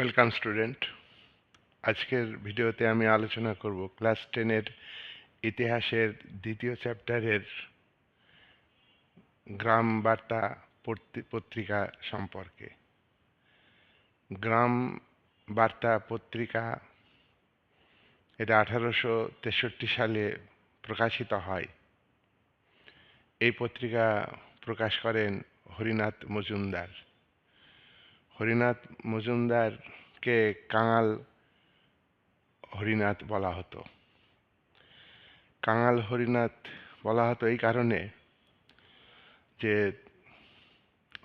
Welcome student আজকের ভিডিওতে আমি আলোচনা করব ক্লাস টেনের ইতিহাসের দ্বিতীয় চ্যাপ্টারের গ্রাম বার্তা পত্রি- পত্রিকা সম্পর্কে। গ্রাম বার্তা পত্রিকা এটা আঠারোশো তেষট্টি সালে প্রকাশিত হয়। এই পত্রিকা প্রকাশ করেন হরিনাথ মজুমদার। হরিনাথ মজুমদারকে কাঙাল হরিনাথ বলা হতো। কাঙাল হরিনাথ বলা হতো এই কারণে যে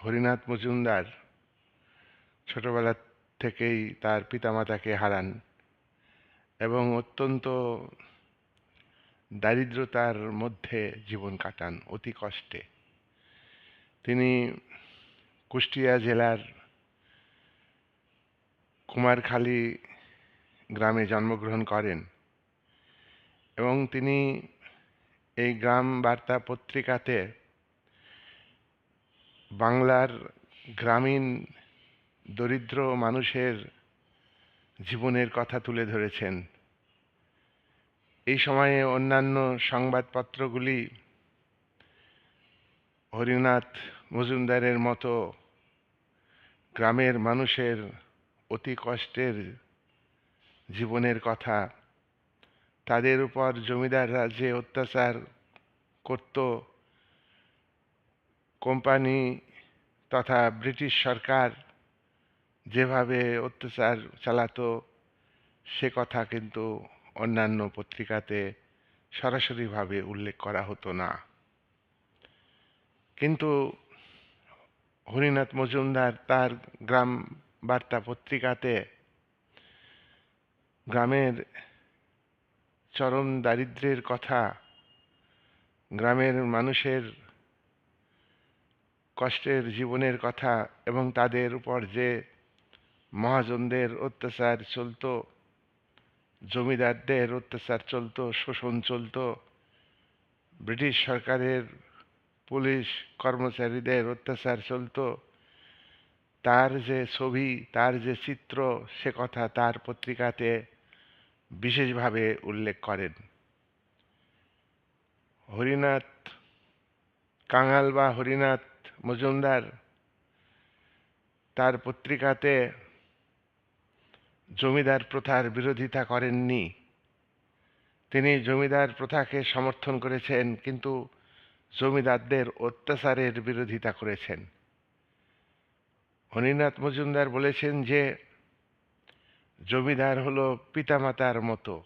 হরিনাথ মজুমদার ছোটবেলা থেকেই তার পিতামাতাকে হারান এবং অত্যন্ত দারিদ্রতার মধ্যে জীবন কাটান অতি কষ্টে। তিনি কুষ্টিয়া জেলার কুমারখালী গ্রামে জন্মগ্রহণ করেন এবং তিনি এই গ্রাম বার্তা পত্রিকাতে বাংলার গ্রামীণ দরিদ্র মানুষের জীবনের কথা তুলে ধরেছেন। এই সময়ে অন্যান্য সংবাদপত্রগুলি হরিনাথ মজুমদারের মতো গ্রামের মানুষের অতি কষ্টের জীবনের কথা। তাদের উপর জমিদাররা যে অত্যাচার করত কোম্পানি তথা ব্রিটিশ সরকার যেভাবে অত্যাচার চালাতো, সে কথা কিন্তু অন্যান্য পত্রিকাতে সরাসরিভাবে উল্লেখ করা হতো না। কিন্তু হরিনাথ মজুমদার তার গ্রাম বার্তা পত্রিকাতে গ্রামের চরম দারিদ্র্যের কথা, গ্রামের মানুষের কষ্টের জীবনের কথা এবং তাদের উপর যে মহাজনদের অত্যাচার চলতো, জমিদারদের অত্যাচার চলতো, শোষণ চলতো, ব্রিটিশ সরকারের পুলিশ কর্মচারীদের অত্যাচার চলতো তার যে ছবি, তার যে চিত্র, সে কথা তার পত্রিকাতে বিশেষভাবে উল্লেখ করেন। হরিনাথ কাঙাল বা হরিনাথ মজুমদার তার পত্রিকাতে জমিদার প্রথার বিরোধিতা করেননি। তিনি জমিদার প্রথাকে সমর্থন করেছেন, কিন্তু জমিদারদের অত্যাচারের বিরোধিতা করেছেন। হরিনাথ মজুমদার বলেছেন যে, জমিদার হল পিতামাতার মতো।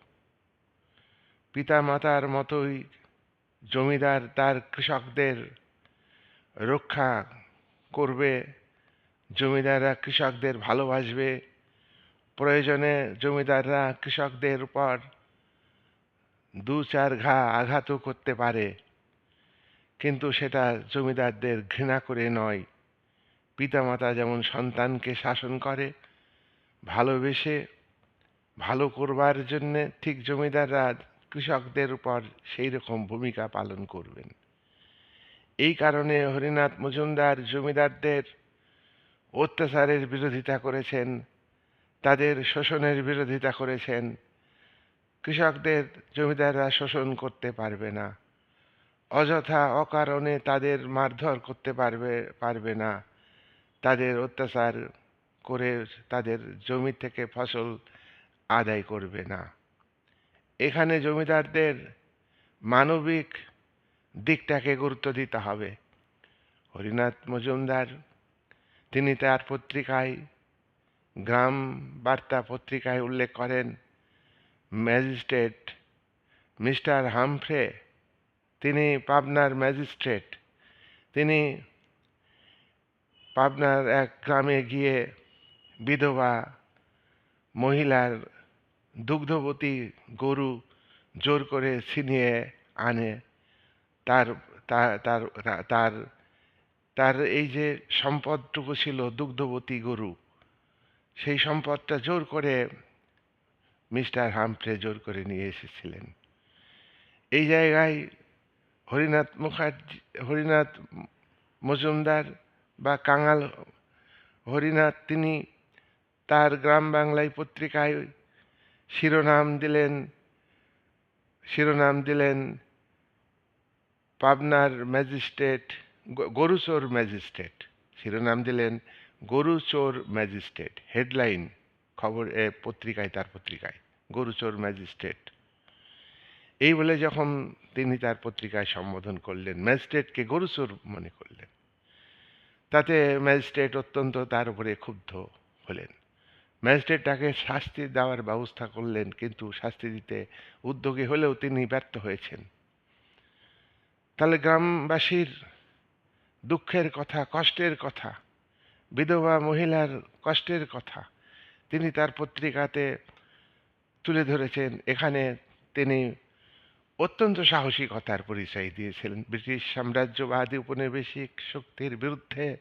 পিতামাতার মতোই জমিদার তার কৃষকদের রক্ষা করবে, জমিদাররা কৃষকদের ভালোবাসবে, প্রয়োজনে জমিদাররা কৃষকদের উপর দু চার ঘা আঘাতও করতে পারে। কিন্তু সেটা জমিদারদের ঘৃণা করে নয়। পিতামাতা যেমন সন্তানকে শাসন করে, ভালোবেসে, ভালো করবার জন্যে ঠিক জমিদাররা কৃষকদের উপর সেই রকম ভূমিকা পালন করবেন। এই কারণে হরিনাথ মজুমদার জমিদারদের অত্যাচারের বিরোধিতা করেছেন, তাদের শোষণের বিরোধিতা করেছেন। কৃষকদের জমিদাররা শোষণ করতে পারবে না, অযথা অকারণে তাদের মারধর করতে পারবে পারবে না। তাদের অত্যাচার করে তাদের জমি থেকে ফসল আদায় করবে না। এখানে জমিদারদের মানবিক দিকটাকে গুরুত্ব দিতে হবে। হরিনাথ মজুমদার, তিনি তার পত্রিকায়, গ্রাম বার্তা পত্রিকায় উল্লেখ করেন, ম্যাজিস্ট্রেট মিস্টার হামফ্রে, তিনি পাবনার ম্যাজিস্ট্রেট, তিনি পাবনার এক গ্রামে গিয়ে বিধবা মহিলার দুগ্ধবতী গরু জোর করে ছিনিয়ে আনে। তার তার তার তার এই যে সম্পদটুকু ছিল দুগ্ধবতী গরু, সেই সম্পদটা জোর করে মিস্টার হামফ্রে জোর করে নিয়ে এসেছিলেন। এই জায়গায় হরিনাথ মুখার্জি, হরিনাথ মজুমদার বা কাঙাল হরিনাথ, তিনি তার গ্রাম বাংলায় পত্রিকায় শিরোনাম দিলেন শিরোনাম দিলেন পাবনার ম্যাজিস্ট্রেট গরুচোর ম্যাজিস্ট্রেট। শিরোনাম দিলেন গরুচোর ম্যাজিস্ট্রেট। হেডলাইন, খবর, এ, পত্রিকায়, তার পত্রিকায়, গরুচোর ম্যাজিস্ট্রেট। এই বলে যখন তিনি তার পত্রিকায় সম্বোধন করলেন, ম্যাজিস্ট্রেটকে গরুচোর মনে করলেন। তাতে ম্যাজিস্ট্রেট অত্যন্ত তার উপরে ক্ষুব্ধ হলেন। ম্যাজিস্ট্রেট তাকে শাস্তি দেওয়ার ব্যবস্থা করলেন, কিন্তু শাস্তি দিতে উদ্যোগী হলেও তিনি ব্যর্থ হয়েছেন। তাহলে গ্রামবাসীর দুঃখের কথা, কষ্টের কথা, বিধবা মহিলার কষ্টের কথা তিনি তার পত্রিকাতে তুলে ধরেছেন। এখানে তিনি অত্যন্ত সাহসিকতার পরিচয় দিয়েছিলেন। ব্রিটিশ সাম্রাজ্যবাদী উপনিবেশিক শক্তির বিরুদ্ধে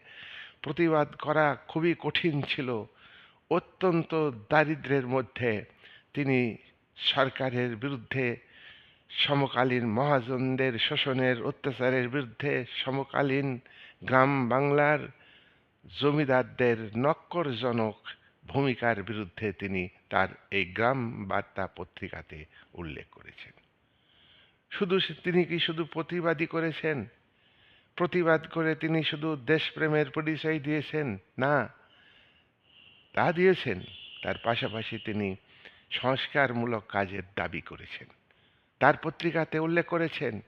প্রতিবাদ করা খুবই কঠিন ছিল। অত্যন্ত দারিদ্র্যের মধ্যে তিনি সরকারের বিরুদ্ধে, সমকালীন মহাজনদের শোষণের অত্যাচারের বিরুদ্ধে, সমকালীন গ্রাম বাংলার জমিদারদের নক্করজনক ভূমিকার বিরুদ্ধে তিনি তার এই গ্রাম বার্তা পত্রিকাতে উল্লেখ করেছেন। শুধু তিনি কি শুধু প্রতিবাদী করেছেন? প্রতিবাদ করে তিনি শুধু দেশপ্রেমের পরিচয় দিয়েছেন? না। তা দিয়েছেন। তার পাশাপাশি তিনি সংস্কারমূলক কাজের দাবি করেছেন। তার পত্রিকাতে উল্লেখ করেছেন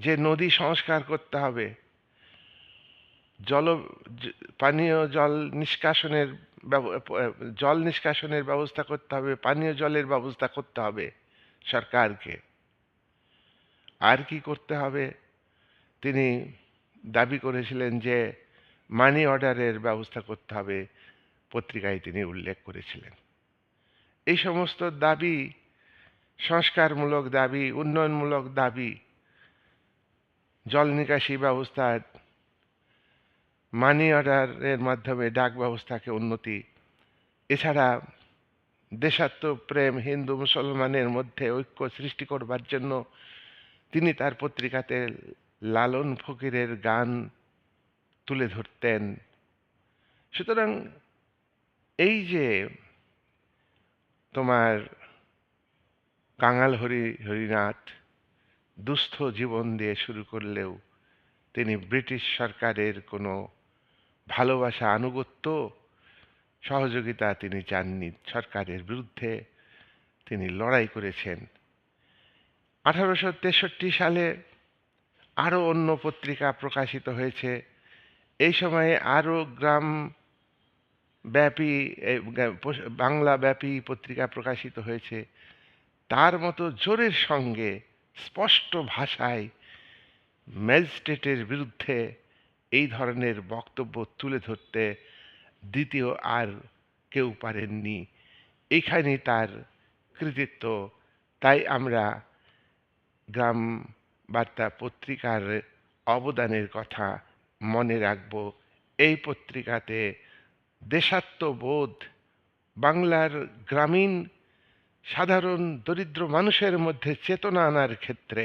যে নদী সংস্কার করতে হবে। জল পানীয় জল নিষ্কাশনের জল নিষ্কাশনের ব্যবস্থা করতে হবে, পানীয় জলের ব্যবস্থা করতে হবে সরকারকে। আর কি করতে হবে? তিনি দাবি করেছিলেন যে, মানি অর্ডারের ব্যবস্থা করতে হবে পত্রিকায় তিনি উল্লেখ করেছিলেন। এই সমস্ত দাবি, সংস্কারমূলক দাবি, উন্নয়নমূলক দাবি, জল নিকাশি ব্যবস্থা, মানি অর্ডারের মাধ্যমে ডাক ব্যবস্থাকে উন্নতি, এছাড়া দেশাত্মপ্রেম হিন্দু মুসলমানের মধ্যে ঐক্য সৃষ্টি করবার জন্য তিনি তার পত্রিকাতে লালন ফকিরের গান তুলে ধরতেন। সুতরাং এই যে তোমার কাঙাল হরি হরিনাথ দুস্থ জীবন দিয়ে শুরু করলেও তিনি ব্রিটিশ সরকারের কোনো ভালোবাসা, আনুগত্য, সহযোগিতা তিনি চাননি। সরকারের বিরুদ্ধে তিনি লড়াই করেছেন। আঠারোশো তেষট্টি সালে আরও অন্য পত্রিকা প্রকাশিত হয়েছে। এই সময়ে আরও গ্রাম ব্যাপী বাংলা ব্যাপী পত্রিকা প্রকাশিত হয়েছে। তার মতো জোরের সঙ্গে স্পষ্ট ভাষায় ম্যাজিস্ট্রেটের বিরুদ্ধে এই ধরনের বক্তব্য তুলে ধরতে দ্বিতীয় আর কেউ পারেননি। এখানে তার কৃতিত্ব, তাই আমরা গ্রাম বার্তা পত্রিকার অবদানের কথা মনে রাখব। এই পত্রিকাতে দেশাত্মবোধ, বাংলার গ্রামীণ, সাধারণ দরিদ্র মানুষের মধ্যে চেতনা আনার ক্ষেত্রে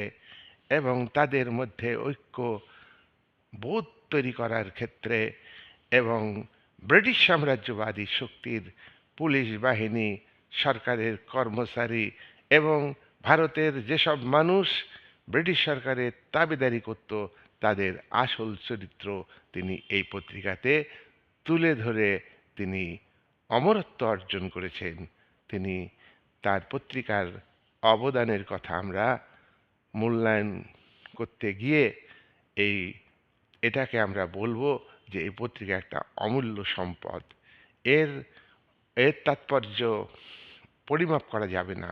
এবং তাদের মধ্যে ঐক্য বোধ তৈরি করার ক্ষেত্রে এবং ব্রিটিশ সাম্রাজ্যবাদী শক্তির পুলিশ বাহিনী, সরকারের কর্মচারী এবং ভারতের যেসব মানুষ ব্রিটিশ সরকারের দাবিদারি করত, তাদের আসল চরিত্র তিনি এই পত্রিকাতে তুলে ধরে তিনি অমরত্ব অর্জন করেছেন। তিনি তার পত্রিকার অবদানের কথা আমরা মূল্যায়ন করতে গিয়ে এই, এটাকে আমরা বলব যে এই পত্রিকা একটা অমূল্য সম্পদ। এর এর তাৎপর্য পরিমাপ করা যাবে না।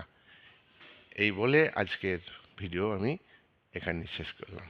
এই বলে আজকের ভিডিও আমি এখানে শেষ করলাম।